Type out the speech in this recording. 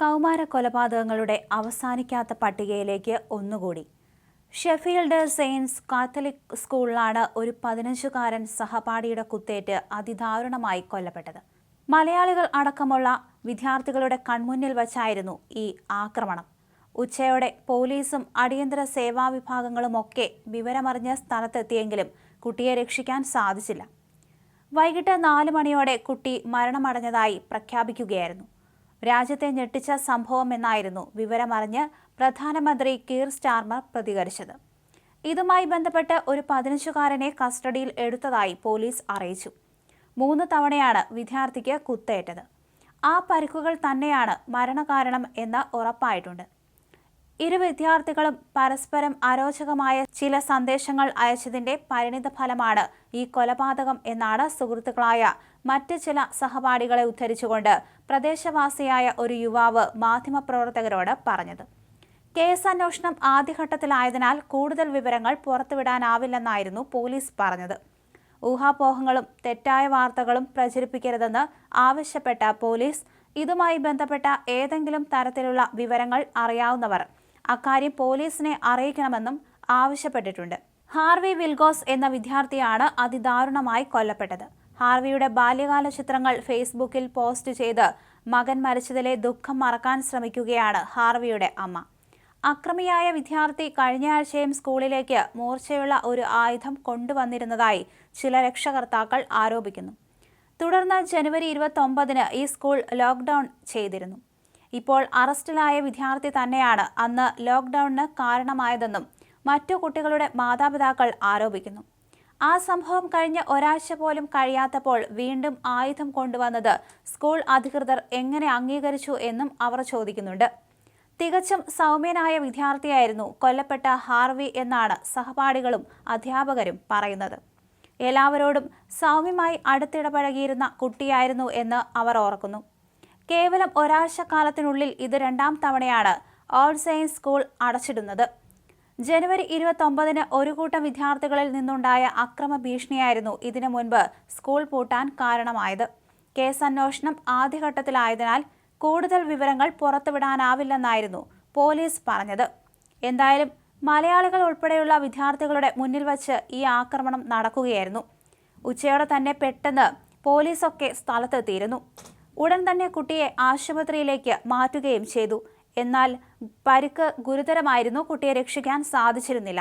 കൗമാര കൊലപാതകങ്ങളുടെ അവസാനിക്കാത്ത പട്ടികയിലേക്ക് ഒന്നുകൂടി. ഷെഫീൽഡ് സെയിൻസ് കാത്തലിക് സ്കൂളിലാണ് ഒരു പതിനഞ്ചുകാരൻ സഹപാഠിയുടെ കുത്തേറ്റ് അതിദാരുണമായി കൊല്ലപ്പെട്ടത്. മലയാളികൾ അടക്കമുള്ള വിദ്യാർത്ഥികളുടെ കൺമുന്നിൽ വച്ചായിരുന്നു ഈ ആക്രമണം. ഉച്ചയോടെ പോലീസും അടിയന്തര സേവാ വിഭാഗങ്ങളുമൊക്കെ വിവരമറിഞ്ഞ സ്ഥലത്തെത്തിയെങ്കിലും കുട്ടിയെ രക്ഷിക്കാൻ സാധിച്ചില്ല. വൈകിട്ട് നാല് മണിയോടെ കുട്ടി മരണമടഞ്ഞതായി പ്രഖ്യാപിക്കുകയായിരുന്നു. രാജ്യത്തെ ഞെട്ടിച്ച സംഭവമെന്നായിരുന്നു വിവരമറിഞ്ഞ് പ്രധാനമന്ത്രി കീർ സ്റ്റാർമർ പ്രതികരിച്ചത്. ഇതുമായി ബന്ധപ്പെട്ട് ഒരു പതിനഞ്ചുകാരനെ കസ്റ്റഡിയിൽ എടുത്തതായി പോലീസ് അറിയിച്ചു. മൂന്ന് തവണയാണ് വിദ്യാർത്ഥിക്ക് കുത്തേറ്റത്. ആ പരിക്കുകൾ തന്നെയാണ് മരണകാരണം എന്ന് ഉറപ്പായിട്ടുണ്ട്. ഇരു വിദ്യാർത്ഥികളും പരസ്പരം അരോചകമായ ചില സന്ദേശങ്ങൾ അയച്ചതിന്റെ പരിണിത ഫലമാണ് ഈ കൊലപാതകം എന്നാണ് സുഹൃത്തുക്കളായ മറ്റ് ചില സഹപാഠികളെ ഉദ്ധരിച്ചുകൊണ്ട് പ്രദേശവാസിയായ ഒരു യുവാവ് മാധ്യമപ്രവർത്തകരോട് പറഞ്ഞത്. കേസ് അന്വേഷണം ആദ്യഘട്ടത്തിലായതിനാൽ കൂടുതൽ വിവരങ്ങൾ പുറത്തുവിടാനാവില്ലെന്നായിരുന്നു പോലീസ് പറഞ്ഞത്. ഊഹാപോഹങ്ങളും തെറ്റായ വാർത്തകളും പ്രചരിപ്പിക്കരുതെന്ന് ആവശ്യപ്പെട്ട പോലീസ് ഇതുമായി ബന്ധപ്പെട്ട ഏതെങ്കിലും തരത്തിലുള്ള വിവരങ്ങൾ അറിയാവുന്നവർ അക്കാര്യം പോലീസിനെ അറിയിക്കണമെന്നും ആവശ്യപ്പെട്ടിട്ടുണ്ട്. ഹാർവി വിൽഗോസ് എന്ന വിദ്യാർത്ഥിയാണ് അതിദാരുണമായി കൊല്ലപ്പെട്ടത്. ഹാർവിയുടെ ബാല്യകാല ചിത്രങ്ങൾ ഫേസ്ബുക്കിൽ പോസ്റ്റ് ചെയ്ത് മകൻ മരിച്ചതിലെ ദുഃഖം മറക്കാൻ ശ്രമിക്കുകയാണ് ഹാർവിയുടെ അമ്മ. അക്രമിയായ വിദ്യാർത്ഥി കഴിഞ്ഞയാഴ്ചയും സ്കൂളിലേക്ക് മൂർച്ചയുള്ള ഒരു ആയുധം കൊണ്ടുവന്നിരുന്നതായി ചില രക്ഷകർത്താക്കൾ ആരോപിക്കുന്നു. തുടർന്ന് ജനുവരി ഇരുപത്തൊമ്പതിന് ഈ സ്കൂൾ ലോക്ക്ഡൌൺ ചെയ്തിരുന്നു. ഇപ്പോൾ അറസ്റ്റിലായ വിദ്യാർത്ഥി തന്നെയാണ് അന്ന് ലോക്ക്ഡൌണിന് കാരണമായതെന്നും മറ്റു കുട്ടികളുടെ മാതാപിതാക്കൾ ആരോപിക്കുന്നു. ആ സംഭവം കഴിഞ്ഞ് ഒരാഴ്ച പോലും കഴിയാത്തപ്പോൾ വീണ്ടും ആയുധം കൊണ്ടുവന്നത് സ്കൂൾ അധികൃതർ എങ്ങനെ അംഗീകരിച്ചു എന്നും അവർ ചോദിക്കുന്നുണ്ട്. തികച്ചും സൗമ്യനായ വിദ്യാർത്ഥിയായിരുന്നു കൊല്ലപ്പെട്ട ഹാർവി എന്നാണ് സഹപാഠികളും അധ്യാപകരും പറയുന്നത്. എല്ലാവരോടും സൗമ്യമായി അടുത്തിടപഴകിയിരുന്ന കുട്ടിയായിരുന്നു എന്ന് അവർ ഓർക്കുന്നു. കേവലം ഒരാഴ്ച കാലത്തിനുള്ളിൽ ഇത് രണ്ടാം തവണയാണ് ഓൾ സെയിൻസ് സ്കൂൾ അടച്ചിടുന്നത്. ജനുവരി ഇരുപത്തൊമ്പതിന് ഒരു കൂട്ടം വിദ്യാർത്ഥികളിൽ നിന്നുണ്ടായ അക്രമ ഭീഷണിയായിരുന്നു ഇതിനു മുൻപ് സ്കൂൾ പൂട്ടാൻ കാരണമായത്. കേസ് അന്വേഷണം ആദ്യഘട്ടത്തിലായതിനാൽ കൂടുതൽ വിവരങ്ങൾ പുറത്തുവിടാനാവില്ലെന്നായിരുന്നു പോലീസ് പറഞ്ഞത്. എന്തായാലും മലയാളികൾ ഉൾപ്പെടെയുള്ള വിദ്യാർത്ഥികളുടെ മുന്നിൽ വച്ച് ഈ ആക്രമണം നടക്കുകയായിരുന്നു. ഉച്ചയോടെ തന്നെ പെട്ടെന്ന് പോലീസൊക്കെ സ്ഥലത്തെത്തിയിരുന്നു. ഉടൻ തന്നെ കുട്ടിയെ ആശുപത്രിയിലേക്ക് മാറ്റുകയും ചെയ്തു. എന്നാൽ പരുക്ക് ഗുരുതരമായിരുന്നു. കുട്ടിയെ രക്ഷിക്കാൻ സാധിച്ചിരുന്നില്ല.